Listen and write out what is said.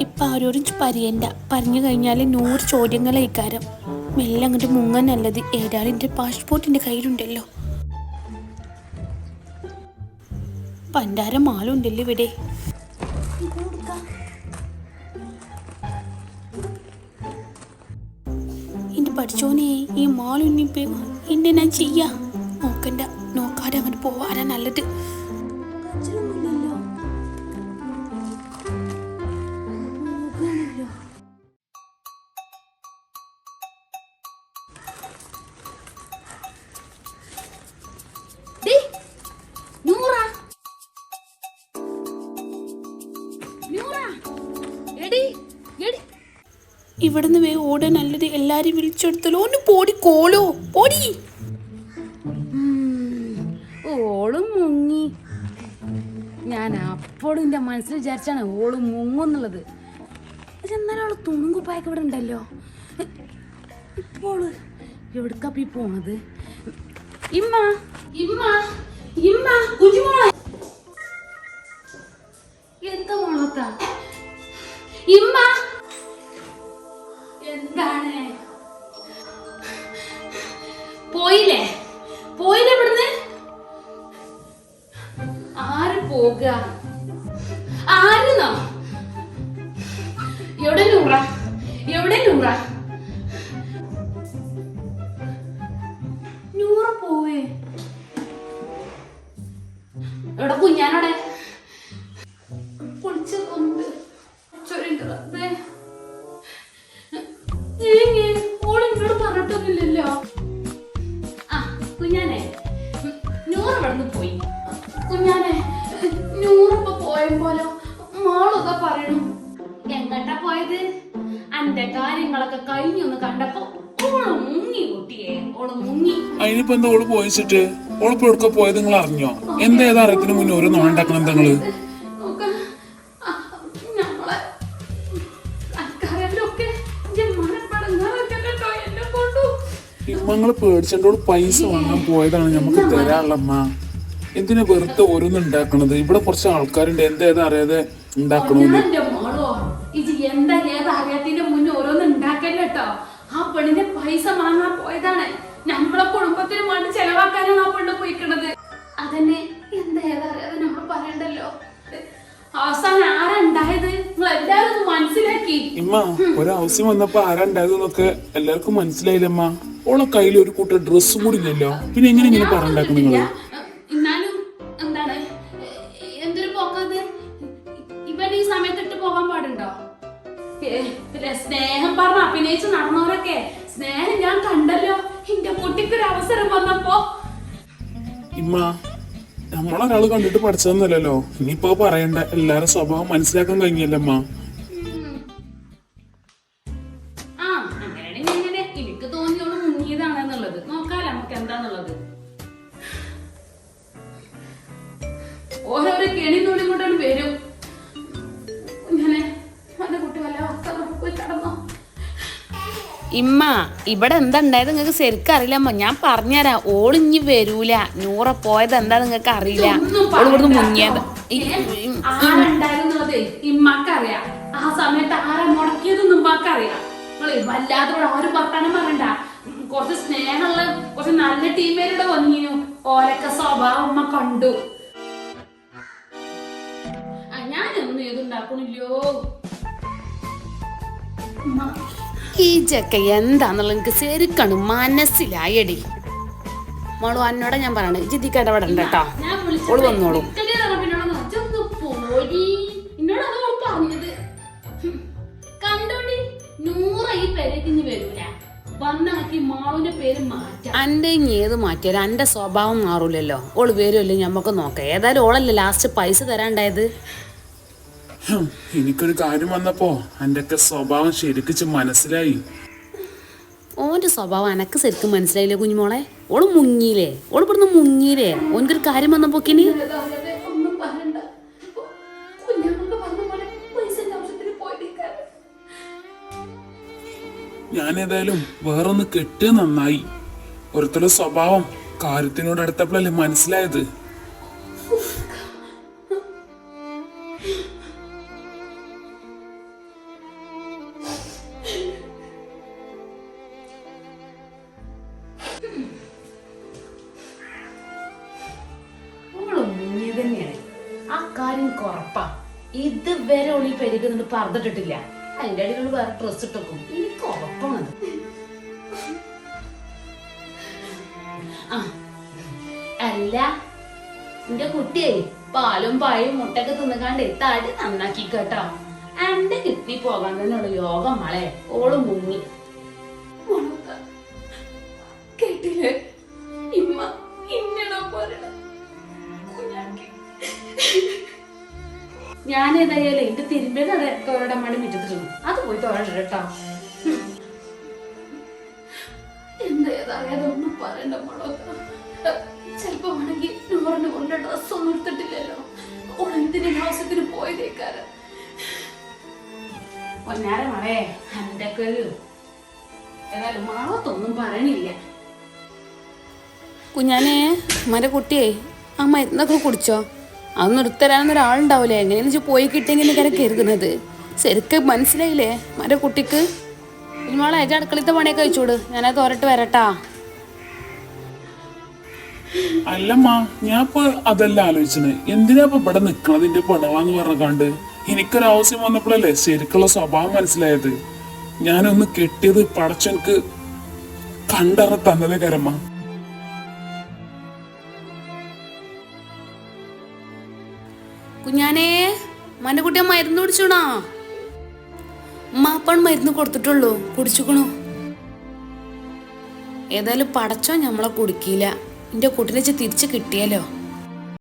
ഇപ്പം ആരോടും പറയണ്ട. പറഞ്ഞു കഴിഞ്ഞാൽ നൂറ് ചോദ്യങ്ങളായിക്കാരം മെല്ലെ അങ്ങോട്ട് മുങ്ങാൻ നല്ലത്. ഏതാളിന്റെ പാസ്പോർട്ടിന്റെ കയ്യിലുണ്ടല്ലോ. പണ്ടാര മാലുണ്ടല്ലോ ഇവിടെ. എന്റെ പഠിച്ചോനെ ഈ മാലുണ്ണിപ്പോ എന്നെ ഞാൻ ചെയ്യാ? നോക്കണ്ട. നോക്കാതെ അങ്ങോട്ട് പോവാനാ നല്ലത്. ഇവിടുന്ന് വേ ഓടാൻ നല്ലത് എല്ലാരും വിളിച്ചെടുത്തല്ലോ. ഒന്ന് പോടി കോളോ പോടി. ഓളും മുങ്ങി. ഞാൻ അപ്പോഴും എന്റെ മനസ്സിൽ വിചാരിച്ചാണ് ഓൾ മുങ്ങുന്നുള്ളത്. എന്നാലും അവൾ തുണുങ്കുപ്പായൊക്കെ ഇവിടെ ഉണ്ടല്ലോ. ഇപ്പോൾ പോണത്? ഇമ്മ ഇമ്മ ഇമ്മ കുഞ്ഞുമോളെ. എന്താ മോളത്താ ഇമ്മ പോകുക ആരുന്നോ എവിടെ നൂറ? എവിടെ നൂറ? നൂറ പോവേ. എവിടെ കുഞ്ഞാനോടെ പൊളിച്ച കൊണ്ട്. ഏങ്ങേ, ഓൾ എന്നോട് പറഞ്ഞിട്ടൊന്നുമില്ലല്ലോ. ആ കുഞ്ഞാനെ. നൂറിപ്പോ പോയ പോലെ മോളൊക്കെ പറയണു. എങ്ങട്ടാ പോയത്? അന്റെ കാര്യങ്ങളൊക്കെ കഴിഞ്ഞൊന്ന് കണ്ടപ്പോ ഓൾ മുങ്ങി കുട്ടിയെ ഓൾ മുങ്ങി. അതിനിപ്പോ എന്താ ഓൾ പോയിച്ചിട്ട്? ഓളിപ്പോ എവിടെ പോയത് നിങ്ങൾ അറിഞ്ഞോ? എന്താ ഏതാ അറിയത്തിന് മുന്നേ ഓരോ നോണ്ടാക്കണം നിങ്ങൾ? കൊണ്ടു. പേടിച്ചോണ്ട് പൈസ വാങ്ങാൻ പോയതാണ്. നമുക്ക് തരാനുള്ളമ്മ എന്തിനാ വെറുതെ ഓരോന്ന് ഉണ്ടാക്കണത്? ഇവിടെ കുറച്ച് ആൾക്കാരുണ്ട്. എന്താ ഏതാ അറിയാതെ ഇത് എന്താ ഏതാ അറിയാത്തിന്റെ മുന്നേ ഓരോന്ന് ഉണ്ടാക്കല്ലോ ആ പെണ്ണിന്റെ പൈസ വാങ്ങാൻ പോയതാണ്. നമ്മളെ കുടുംബത്തിന് വേണ്ടി ചെലവാക്കാനാണ് ആ പെണ്ണ് പോയിക്കണത്. അതന്നെ എന്താ ഏതാ അറിയാതെ നമ്മൾ പറയണ്ടല്ലോ. അവസാനം ആരാ നിങ്ങൾ എല്ലാവരും മനസ്സിലാക്കി. ഇമ്മ ഒരാവശ്യം വന്നപ്പോ ആരാ ഉണ്ടായതെന്നൊക്കെ എല്ലാവർക്കും മനസ്സിലായില്ലമ്മ ഓളെ കയ്യിൽ ഒരു കൂട്ടം ഡ്രസ്സും കൂടി ഇല്ലല്ലോ. പിന്നെ എങ്ങനെ ഇങ്ങനെ പറഞ്ഞാക്കും നിങ്ങൾ? ഇവൻ ഈ സമയത്ത് ഇട്ട് പോകാൻ പാടുണ്ടോ? സ്നേഹം പറഞ്ഞ അഭിനയിച്ച് നടന്നവരൊക്കെ സ്നേഹം ഞാൻ കണ്ടല്ലോ. എന്റെ കുട്ടിക്കൊരു അവസരം വന്നപ്പോ. ഇമ്മ നമ്മളൊരാൾ കണ്ടിട്ട് പഠിച്ചതെന്നല്ലോ ഇനിയിപ്പോ പറയണ്ട എല്ലാരും സ്വഭാവം മനസ്സിലാക്കാൻ കഴിഞ്ഞല്ലമ്മ ആ കെണി ഇങ്ങനെ എനിക്ക് തോന്നിയോളൂ മുങ്ങിയതാണെന്നുള്ളത്. നോക്കാലോ നമുക്ക് എന്താന്നുള്ളത്. ഓരോരോ കെണിനുള്ളിൽ കൊണ്ടാണ് വരും. ഇമ്മ ഇവിടെ എന്താ ഉണ്ടായത് നിങ്ങൾക്ക് ശരിക്കും അറിയില്ലമ്മ ഞാൻ പറഞ്ഞുതരാം. ഓളിഞ്ഞി വരൂല. നൂറ പോയത് എന്താ നിങ്ങൾക്ക് അറിയില്ല. ഓൾ ഇവിടുന്ന്. മുങ്ങിയത്. ഇമ്മക്കറിയാം. ആ സമയത്ത് ആരെ മുടക്കിയതൊന്നും പറയണ്ട. കുറച്ച് സ്നേഹമുള്ള കുറച്ച് നല്ല ടീമേരുടെ വന്നിനു ഓരൊക്കെ സ്വഭാവം ഉമ്മ കണ്ടു. ആ, ഞാനൊന്നും ഇതുണ്ടാക്കണില്ലോ ഉമ്മ, ഈ ചെക്ക എന്താന്നുള്ളത് എനിക്ക് ശരിക്കാണ് മനസ്സിലായടി. മോളു അന്നോടെ ഞാൻ പറയണ ജിദ്ദിക്ക് ഇടപെടണ്ട കേട്ടോ ഓൾ വന്നോളൂ. എന്റെ ഇനി അന്റെ ഏത് മാറ്റിയാലും അന്റെ സ്വഭാവം മാറൂലല്ലോ. ഓൾ വരുമല്ലോ ഞമ്മക്ക് നോക്കാം. ഏതായാലും ഓളല്ലേ ലാസ്റ്റ് പൈസ തരാണ്ടായത്. എനിക്കൊരു കാര്യം വന്നപ്പോ എന്റെയൊക്കെ സ്വഭാവം ശരിക്കിച്ച് മനസ്സിലായി. ഓന്റെ സ്വഭാവം അനക്ക് ശരിക്കും മനസ്സിലായില്ലേ കുഞ്ഞുമോളെ? ഓൾ മുങ്ങിയില്ലേ? ഓൾ ഇവിടുന്ന് മുങ്ങിയില്ലേ? ഓനക്കൊരു കാര്യം വന്നപ്പോക്കിനി ഏതായാലും വേറൊന്ന് കെട്ടിയ നന്നായി. ഒരുത്തരുടെ സ്വഭാവം കാര്യത്തിനോട് അടുത്തപ്പോഴല്ലേ മനസ്സിലായത്? എനിക്ക് ഇത് ഇതുവരെ ഉള്ളിൽ പെരുകുന്നുണ്ട് പറഞ്ഞിട്ടിട്ടില്ല. അതിന്റെ അടിയിൽ വേറെ ഡ്രസ് ഇട്ടേക്കും. എനിക്ക് ഉറപ്പാണത്. ആ. അല്ല എന്റെ കുട്ടിയെ പാലും പായും മുട്ടൊക്കെ തിന്നുകാണ്ട് തടി നന്നാക്കി കേട്ടോ എന്റെ കിട്ടി പോകാൻ തന്നെയുള്ള യോഗം മളെ. ഓൾ മുങ്ങി. കേട്ടില്ലേ? ഏതായാലും എന്റെ തിരുമ്പേ തോരടാൻ വേണ്ടി മിറ്റത്തിരുന്നു അത് പോയി തോരണ്ട കേട്ടോ. കുഞ്ഞാനേ ഒന്നും പറയണ്ട മോളോത്ത ചെലപ്പോ ആണെങ്കിൽ നൂറിന് കൊണ്ട് ഡ്രസ് ഒന്നും എടുത്തിട്ടില്ലല്ലോ. ഓൾ എന്തിനും ആവശ്യത്തിന് പോയതേക്കാരം? പൊന്നാര മളെ എന്റെ ഒരു ഏതായാലും മാളത്തൊന്നും പറയണില്ല. കുഞ്ഞാനെ മര കുട്ടിയെ ആ മരുന്നൊക്കെ കുടിച്ചോ? അത് നിർത്തരാന്ന് ഒരാളുണ്ടാവില്ലേ എങ്ങനെയെന്ന് വെച്ചാൽ പോയി കിട്ടിയെങ്കിൽ ഇങ്ങനെ കരുതുന്നത്. ശരിക്ക് മനസ്സിലായില്ലേ? മറ്റേ കുട്ടിക്ക്? കുഞ്ഞുമോളെ അതിന്റെ അടുക്കളത്തെ പണിയൊക്കെ കഴിച്ചോട്. ഞാനത് തോരട്ട് വരട്ടാ. അല്ലമ്മ ഞാൻ ഇപ്പൊ അതല്ല ആലോചിച്ചത്. എന്തിനാ ഇപ്പൊ ഇവിടെ നിക്കണത്? എന്റെ പറഞ്ഞ പറഞ്ഞാണ്ട് എനിക്കൊരു ആവശ്യം വന്നപ്പോഴല്ലേ ശരിക്കുള്ള സ്വഭാവം മനസ്സിലായത്. ഞാനൊന്ന് കെട്ടിയത് പടച്ചെനിക്ക് കണ്ടറ തന്നതേ കരമ്മ. കുഞ്ഞാനേ മന്റെ കുട്ടിയെ മരുന്ന് കുടിച്ചോണോ? ഉമ്മാപ്പൺ മരുന്ന് കൊടുത്തിട്ടുള്ളൂ കുടിച്ചുക്കണു. ഏതായാലും പടച്ചോ ഞമ്മളെ കുടിക്കില്ല എന്റെ കുട്ടിനെ തിരിച്ചു കിട്ടിയല്ലോ